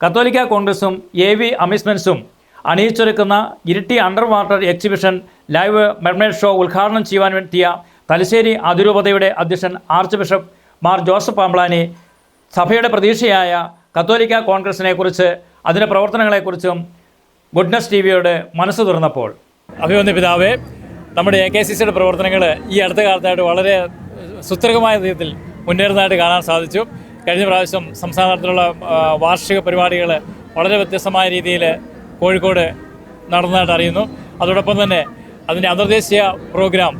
കത്തോലിക്ക കോൺഗ്രസും A V അമ്യൂസ്മെൻസും അണിയിച്ചൊരുക്കുന്ന Iritty under water exhibition live mermaid show ഉദ്ഘാടനം ചെയ്യുവാൻ എത്തിയ തലശ്ശേരി അതിരൂപതയുടെ അധ്യക്ഷൻ arch bishop Mar Joseph Pamplany സഭയുടെ പ്രതീക്ഷയായ കത്തോലിക്ക കോൺഗ്രസിനെക്കുറിച്ച് അതിന്റെ പ്രവർത്തനങ്ങളെക്കുറിച്ചും ഗുഡ്നസ് ടി വിയോട് മനസ്സ് തുറന്നപ്പോൾ. അഭിമന്യ പിതാവേ നമ്മുടെ എ കെ സി സിയുടെ പ്രവർത്തനങ്ങൾ ഈ അടുത്ത കാലത്തായിട്ട് വളരെ സുസ്ഥിരമായ രീതിയിൽ മുന്നേറുന്നതായിട്ട് കാണാൻ സാധിച്ചു. കഴിഞ്ഞ പ്രാവശ്യം സംസ്ഥാന തലത്തിലുള്ള വാർഷിക പരിപാടികൾ വളരെ വ്യത്യസ്തമായ രീതിയിൽ കോഴിക്കോട് നടന്നതായിട്ട് അറിയുന്നു. അതോടൊപ്പം തന്നെ അതിന്റെ അന്തർദേശീയ പ്രോഗ്രാം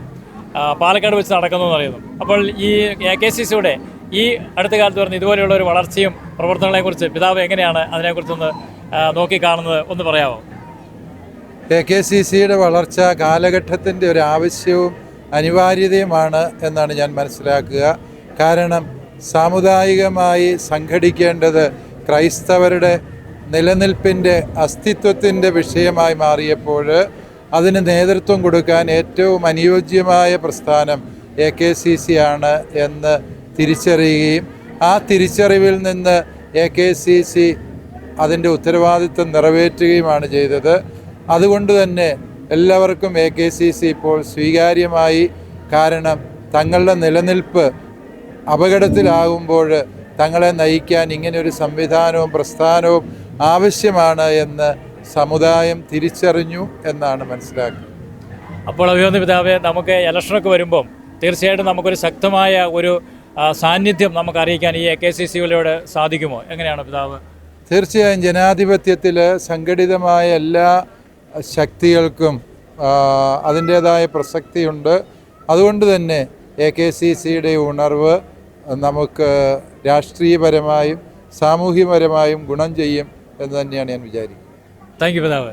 പാലക്കാട് വെച്ച് നടക്കുന്നു അറിയുന്നു അപ്പോൾ ഈ എ കെ സി സിയുടെ ഈ അടുത്ത കാലത്ത് പറഞ്ഞ ഇതുപോലെയുള്ള ഒരു വളർച്ചയും പ്രവർത്തനങ്ങളെക്കുറിച്ച് പിതാവ് എങ്ങനെയാണ് അതിനെക്കുറിച്ചൊന്ന് നോക്കിക്കാണുന്നത് ഒന്ന് പറയാമോ എ കെ സി സിയുടെ വളർച്ച കാലഘട്ടത്തിന്റെ ഒരു ആവശ്യവും അനിവാര്യതയുമാണ് എന്നാണ് ഞാൻ മനസ്സിലാക്കുക. കാരണം സാമുദായികമായി സംഘടിക്കേണ്ടത് ക്രൈസ്തവരുടെ നിലനിൽപ്പിന്റെ അസ്തിത്വത്തിന്റെ വിഷയമായി മാറിയപ്പോൾ അതിന് നേതൃത്വം കൊടുക്കാൻ ഏറ്റവും അനുയോജ്യമായ പ്രസ്ഥാനം എ കെ സി സി ആണ് എന്ന് തിരിച്ചറിയുകയും ആ തിരിച്ചറിവിൽ നിന്ന് എ കെ സി സി അതിന്റെ ഉത്തരവാദിത്വം നിറവേറ്റുകയുമാണ് ചെയ്തത്. അതുകൊണ്ട് തന്നെ എല്ലാവർക്കും എ കെ സി സി ഇപ്പോൾ സ്വീകാര്യമായി കാരണം തങ്ങളുടെ നിലനിൽപ്പ് അപകടത്തിലാകുമ്പോൾ തങ്ങളെ നയിക്കാൻ ഇങ്ങനെ ഒരു സംവിധാനവും പ്രസ്ഥാനവും ആവശ്യമാണ് എന്ന് സമുദായം തിരിച്ചറിഞ്ഞു എന്നാണ് മനസ്സിലാക്കുന്നത്. അപ്പോൾ അഭിനന്ദ പിതാവെ നമുക്ക് ഇലക്ഷനൊക്കെ വരുമ്പം തീർച്ചയായിട്ടും നമുക്കൊരു ശക്തമായ ഒരു സാന്നിധ്യം നമുക്ക് അറിയിക്കാൻ ഈ എ കെ സി സിയിലൂടെ സാധിക്കുമോ? എങ്ങനെയാണ് പിതാവ്? തീർച്ചയായും ജനാധിപത്യത്തിൽ സംഘടിതമായ എല്ലാ ശക്തികൾക്കും അതിന്റേതായ പ്രസക്തിയുണ്ട്. അതുകൊണ്ട് തന്നെ എ കെ സി സിയുടെ ഉണർവ് നമുക്ക് രാഷ്ട്രീയപരമായും സാമൂഹ്യപരമായും ഗുണം ചെയ്യും എന്ന് തന്നെയാണ് ഞാൻ വിചാരിക്കുന്നത്. താങ്ക് യു പിതാവ്.